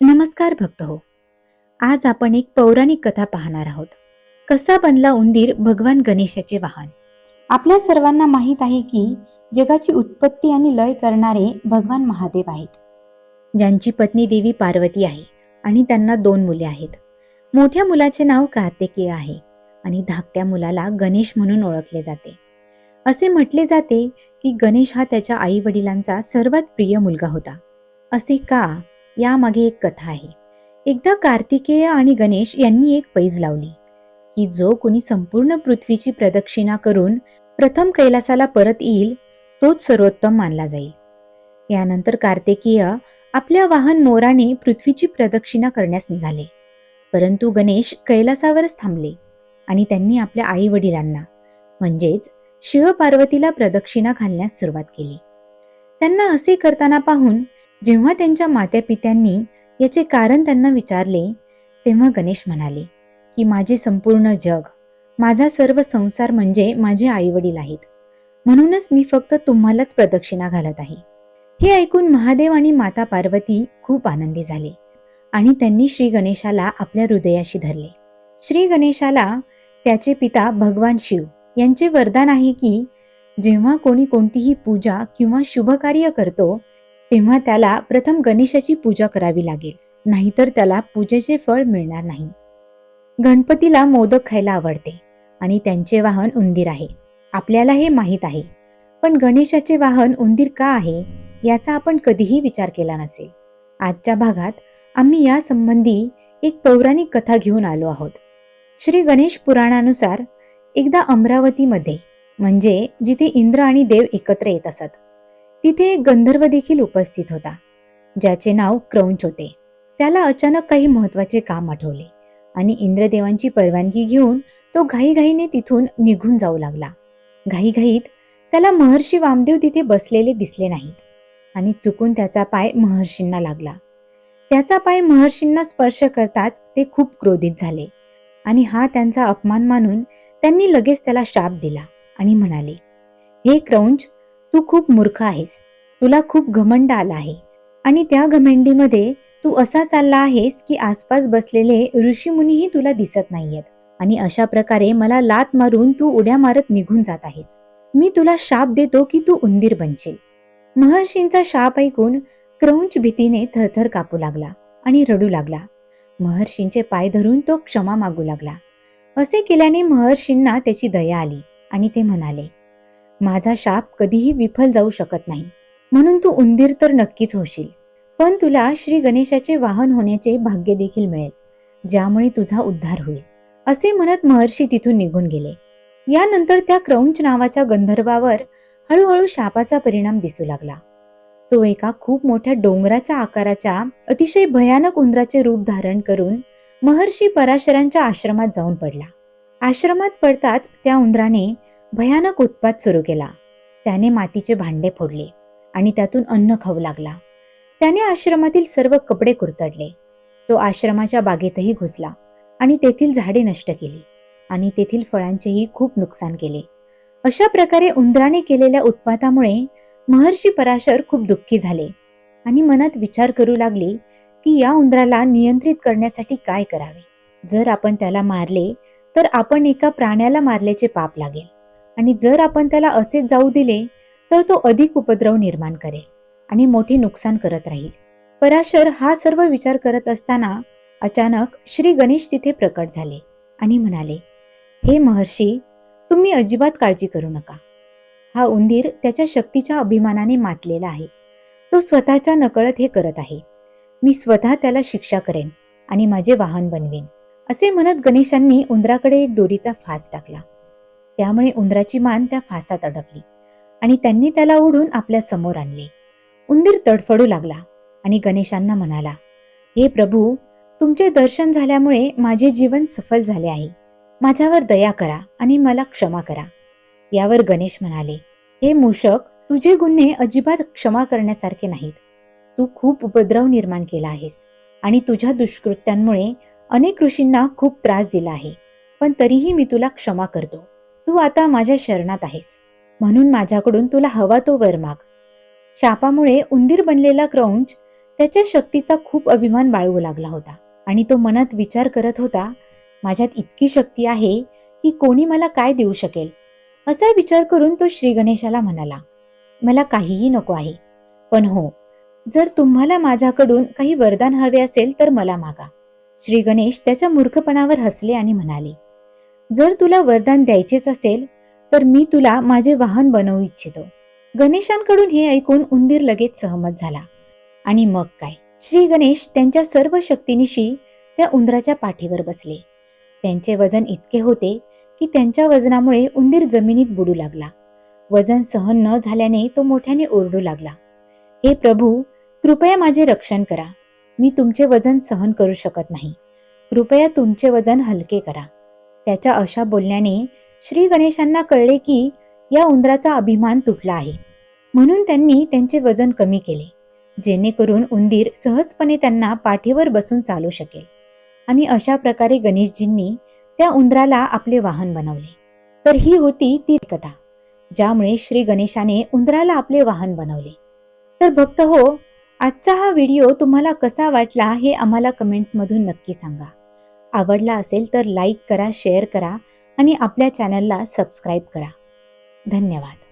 नमस्कार भक्त हो. आज आपण एक पौराणिक कथा पाहणार आहोत. कसा बनला उंदीर भगवान गणेशाचे वाहन? आपल्या सर्वांना माहीत आहे की जगाची उत्पत्ती आणि लय करणारे भगवान महादेव आहेत. ज्यांची पत्नी देवी पार्वती आहे आणि त्यांना दोन मुले आहेत. मोठ्या मुलाचे नाव कार्तिकेय आहे आणि धाकट्या मुलाला गणेश म्हणून ओळखले जाते. असे म्हटले जाते की गणेश हा त्याच्या आई वडिलांचा सर्वात प्रिय मुलगा होता. असे का? यामागे एक कथा आहे. एकदा कार्तिकेय आणि गणेश यांनी एक पैज लावली. की जो कोणी संपूर्ण पृथ्वीची प्रदक्षिणा करून प्रथम कैलासाला परत येईल तोच सर्वोत्तम मानला जाईल. यानंतर कार्तिकेय आपल्या वाहन मोराने पृथ्वीची प्रदक्षिणा करण्यास निघाले. परंतु गणेश कैलासावरच थांबले आणि त्यांनी आपल्या आई वडिलांना म्हणजेच शिवपार्वतीला प्रदक्षिणा घालण्यास सुरुवात केली. त्यांना असे करताना पाहून जेव्हा त्यांच्या मात्यापित्यांनी याचे कारण त्यांना विचारले तेव्हा गणेश म्हणाले की माझे संपूर्ण जग माझा सर्व संसार म्हणजे माझे आईवडील आहेत. म्हणूनच मी फक्त तुम्हालाच प्रदक्षिणा घालत आहे. हे ऐकून महादेव आणि माता पार्वती खूप आनंदी झाले आणि त्यांनी श्री गणेशाला आपल्या हृदयाशी धरले. श्री गणेशाला त्याचे पिता भगवान शिव यांचे वरदान आहे की जेव्हा कोणी कोणतीही पूजा किंवा शुभ कार्य करतो तेव्हा त्याला प्रथम गणेशाची पूजा करावी लागेल. नाहीतर त्याला पूजेचे फळ मिळणार नाही. गणपतीला मोदक खायला आवडते आणि त्यांचे वाहन उंदीर आहे. आपल्याला हे माहीत आहे. पण गणेशाचे वाहन उंदीर का आहे याचा आपण कधीही विचार केला नसेल. आजच्या भागात आम्ही यासंबंधी एक पौराणिक कथा घेऊन आलो आहोत. श्री गणेश पुराणानुसार एकदा अमरावतीमध्ये म्हणजे जिथे इंद्र आणि देव एकत्र येत असत तिथे एक गंधर्व देखील उपस्थित होता ज्याचे नाव क्रौंच होते. त्याला अचानक काही महत्त्वाचे काम आठवले आणि इंद्रदेवांची परवानगी घेऊन तो घाईघाईने तिथून निघून जाऊ लागला. घाईघाईत त्याला महर्षी वामदेव तिथे बसलेले दिसले नाहीत आणि चुकून त्याचा पाय महर्षींना लागला. त्याचा पाय महर्षींना स्पर्श करताच ते खूप क्रोधित झाले आणि हा त्यांचा अपमान मानून त्यांनी लगेच त्याला शाप दिला आणि म्हणाले हे क्रौंच तू खूप मूर्ख आहेस. तुला खूप घमंड आला आहे. आणि त्या घमेंडीमध्ये तू असा चालला आहेस की आसपास बसलेले ऋषीमुनीही तुला दिसत नाहीयेत. आणि अशा प्रकारे मला लात मारून तू उड्या मारत निघून जात आहेस. मी तुला शाप देतो की तू उंदीर बनशील. महर्षींचा शाप ऐकून क्रौंच भीतीने थरथर कापू लागला आणि रडू लागला. महर्षींचे पाय धरून तो क्षमा मागू लागला. असे केल्याने महर्षींना त्याची दया आली आणि ते म्हणाले माझा शाप कधीही विफल जाऊ शकत नाही. म्हणून तू उंदीर तर नक्कीच होशील. पण तुला श्री गणेशाचे वाहन होण्याचे भाग्य देखील मिळेल ज्यामुळे तुझा उद्धार होईल. असे म्हणत महर्षी तिथून निघून गेले. यानंतर त्या क्रौंच नावाच्या गंधर्वावर हळूहळू शापाचा परिणाम दिसू लागला. तो एका खूप मोठ्या डोंगराच्या आकाराच्या अतिशय भयानक उंदराचे रूप धारण करून महर्षी पराशरांच्या आश्रमात जाऊन पडला. आश्रमात पडताच त्या उंदराने भयानक उत्पात सुरू केला. त्याने मातीचे भांडे फोडले आणि त्यातून अन्न खाऊ लागला. त्याने आश्रमातील सर्व कपडे कुरतडले. तो आश्रमाच्या बागेतही घुसला आणि तेथील झाडे नष्ट केली आणि तेथील फळांचेही खूप नुकसान केले. अशा प्रकारे उंदराने केलेल्या उत्पातामुळे महर्षी पराशर खूप दुःखी झाले आणि मनात विचार करू लागले की या उंदराला नियंत्रित करण्यासाठी काय करावे? जर आपण त्याला मारले तर आपण एका प्राण्याला मारल्याचे पाप लागेल. आणि जर आपण त्याला असेच जाऊ दिले तर तो अधिक उपद्रव निर्माण करेल आणि मोठे नुकसान करत राहील. पराशर हा सर्व विचार करत असताना अचानक श्री गणेश तिथे प्रकट झाले आणि म्हणाले हे महर्षी तुम्ही अजिबात काळजी करू नका. हा उंदीर त्याच्या शक्तीच्या अभिमानाने मातलेला आहे. तो स्वतःच्या नकळत हे करत आहे. मी स्वतः त्याला शिक्षा करेन आणि माझे वाहन बनवेन. असे म्हणत गणेशांनी उंदराकडे एक दोरीचा फास टाकला. त्यामुळे उंदराची मान त्या फासात अडकली आणि त्यांनी त्याला ओढून आपल्यासमोर आणले. उंदीर तडफडू लागला आणि गणेशांना म्हणाला हे प्रभू तुमचे दर्शन झाल्यामुळे माझे जीवन सफल झाले आहे. माझ्यावर दया करा आणि मला क्षमा करा. यावर गणेश म्हणाले हे मूषक तुझे गुन्हे अजिबात क्षमा करण्यासारखे नाहीत. तू खूप उपद्रव निर्माण केला आहेस आणि तुझ्या दुष्कृत्यांमुळे अनेक ऋषींना खूप त्रास दिला आहे. पण तरीही मी तुला क्षमा करतो. तू आता माझ्या शरणात आहेस. म्हणून माझ्याकडून तुला हवा तो वर माग. शापामुळे उंदीर बनलेला क्रौंच त्याच्या शक्तीचा खूप अभिमान बाळगू लागला होता आणि तो मनात विचार करत होता माझ्यात इतकी शक्ती आहे की कोणी मला काय देऊ शकेल? असा विचार करून तो श्री गणेशाला म्हणाला मला काहीही नको आहे. पण हो जर तुम्हाला माझ्याकडून काही वरदान हवे असेल तर मला मागा. श्री गणेश त्याच्या मूर्खपणावर हसले आणि म्हणाले जर तुला वरदान द्यायचेच असेल तर मी तुला माझे वाहन बनवू इच्छितो. गणेशांकडून हे ऐकून उंदीर लगेच सहमत झाला. आणि मग काय? श्री गणेश त्यांच्या सर्व शक्तीनिशी त्या उंदराच्या पाठीवर बसले. त्यांचे वजन इतके होते की त्यांच्या वजनामुळे उंदीर जमिनीत बुडू लागला. वजन सहन न झाल्याने तो मोठ्याने ओरडू लागला. हे प्रभू कृपया माझे रक्षण करा. मी तुमचे वजन सहन करू शकत नाही. कृपया तुमचे वजन हलके करा. त्याच्या अशा बोलण्याने श्री गणेशांना कळले की या उंदराचा अभिमान तुटला आहे. म्हणून त्यांनी त्यांचे वजन कमी केले जेणेकरून उंदीर सहजपणे त्यांना पाठीवर बसून चालू शकेल. आणि अशा प्रकारे गणेशजींनी त्या उंदराला आपले वाहन बनवले. तर ही होती ती कथा ज्यामुळे श्री गणेशाने उंदराला आपले वाहन बनवले. तर भक्त हो आजचा हा व्हिडिओ तुम्हाला कसा वाटला हे आम्हाला कमेंट्समधून नक्की सांगा. आवडला असेल तर लाईक करा शेअर करा आणि आपल्या चॅनलला सबस्क्राईब करा. धन्यवाद.